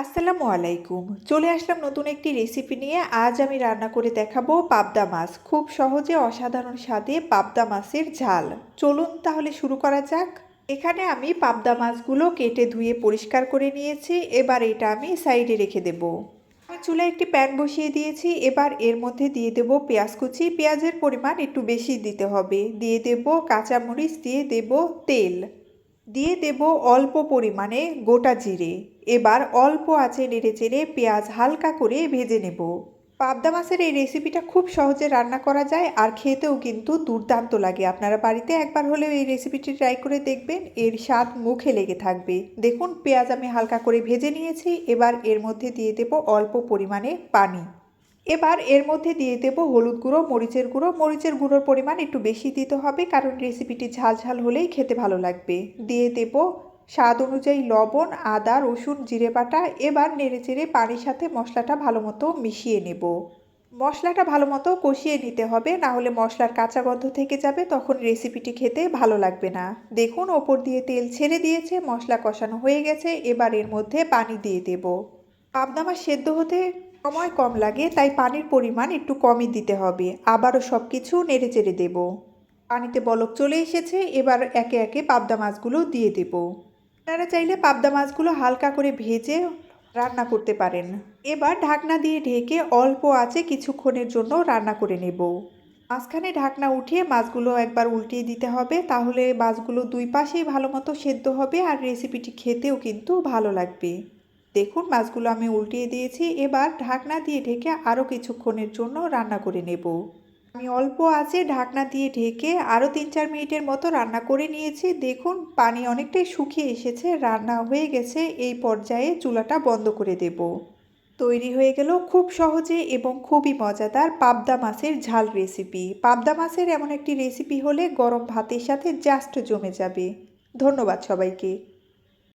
আসসালামু আলাইকুম। চলে আসলাম নতুন একটি রেসিপি নিয়ে। আজ আমি রান্না করে দেখাবো পাবদা মাছ। খুব সহজে অসাধারণ স্বাদে পাবদা মাছের ঝাল। চলুন তাহলে শুরু করা যাক। এখানে আমি পাবদা মাছগুলো কেটে ধুয়ে পরিষ্কার করে নিয়েছি। এবার এটা আমি সাইডে রেখে দেব। আমি চুলায় একটি প্যান বসিয়ে দিয়েছি। এবার এর মধ্যে দিয়ে দেব পেঁয়াজ কুচি। পেঁয়াজের পরিমাণ একটু বেশি দিতে হবে। দিয়ে দেব কাঁচামরিচ, দিয়ে দেব তেল। দিয়ে দেব অল্প পরিমাণে গোটা জিরে। এবার অল্প আঁচে নেড়ে চেড়ে পেঁয়াজ হালকা করে ভেজে নেব। পাবদা মাছের এই রেসিপিটা খুব সহজে রান্না করা যায় আর খেতেও কিন্তু দুর্দান্ত লাগে। আপনারা বাড়িতে একবার হলেও এই রেসিপিটি ট্রাই করে দেখবেন, এর স্বাদ মুখে লেগে থাকবে। দেখুন, পেঁয়াজ আমি হালকা করে ভেজে নিয়েছি, এবার এর মধ্যে দিয়ে দেব অল্প পরিমাণে পানি। এবার এর মধ্যে দিয়ে দেব হলুদ গুঁড়ো, মরিচের গুঁড়ো। মরিচের গুঁড়োর পরিমাণ একটু বেশি দিতে হবে, কারণ রেসিপিটি ঝাল ঝাল হলেই খেতে ভালো লাগবে। দিয়ে দেব স্বাদ অনুযায়ী লবণ, আদা, রসুন, জিরে বাটা এবার নেড়েচেড়ে পানির সাথে মশলাটা ভালো মতো মিশিয়ে নেব। মশলাটা ভালো মতো কষিয়ে নিতে হবে, না হলে মশলার কাঁচা গন্ধ থেকে যাবে, তখন রেসিপিটি খেতে ভালো লাগবে না। দেখুন, ওপর দিয়ে তেল ছেড়ে দিয়েছে, মশলা কষানো হয়ে গেছে, এবার এর মধ্যে পানি দিয়ে দেব। পাবদা মাছ সেদ্ধ হতে সময় কম লাগে, তাই পানির পরিমাণ একটু কমই দিতে হবে। আবারও সব কিছু নেড়ে চেড়ে দেব। পানিতে বলক চলে এসেছে, এবার একে একে পাবদা মাছগুলো দিয়ে দেব। আপনারা চাইলে পাবদা মাছগুলো হালকা করে ভেজে রান্না করতে পারেন। এবার ঢাকনা দিয়ে ঢেকে অল্প আছে কিছুক্ষণের জন্য রান্না করে নেব। মাঝখানে ঢাকনা উঠিয়ে মাছগুলো একবার উল্টিয়ে দিতে হবে, তাহলে মাছগুলো দুই পাশেই ভালো মতো সেদ্ধ হবে আর রেসিপিটি খেতেও কিন্তু ভালো লাগবে। দেখুন, মাছগুলো আমি উল্টিয়ে দিয়েছি। এবার ঢাকনা দিয়ে ঢেকে আরও কিছুক্ষণের জন্য রান্না করে নেব। আমি অল্প আছে ঢাকনা দিয়ে ঢেকে আরও তিন চার মিনিটের মতো রান্না করে নিয়েছি। দেখুন, পানি অনেকটাই শুকিয়ে এসেছে। রান্না হয়ে গেছে। এই পর্যায়ে চুলাটা বন্ধ করে দেব। তৈরি হয়ে গেল খুব সহজে এবং খুবই মজাদার পাবদা মাছের ঝাল রেসিপি। পাবদা মাছের এমন একটি রেসিপি হলে গরম ভাতের সাথে জাস্ট জমে যাবে। ধন্যবাদ সবাইকে।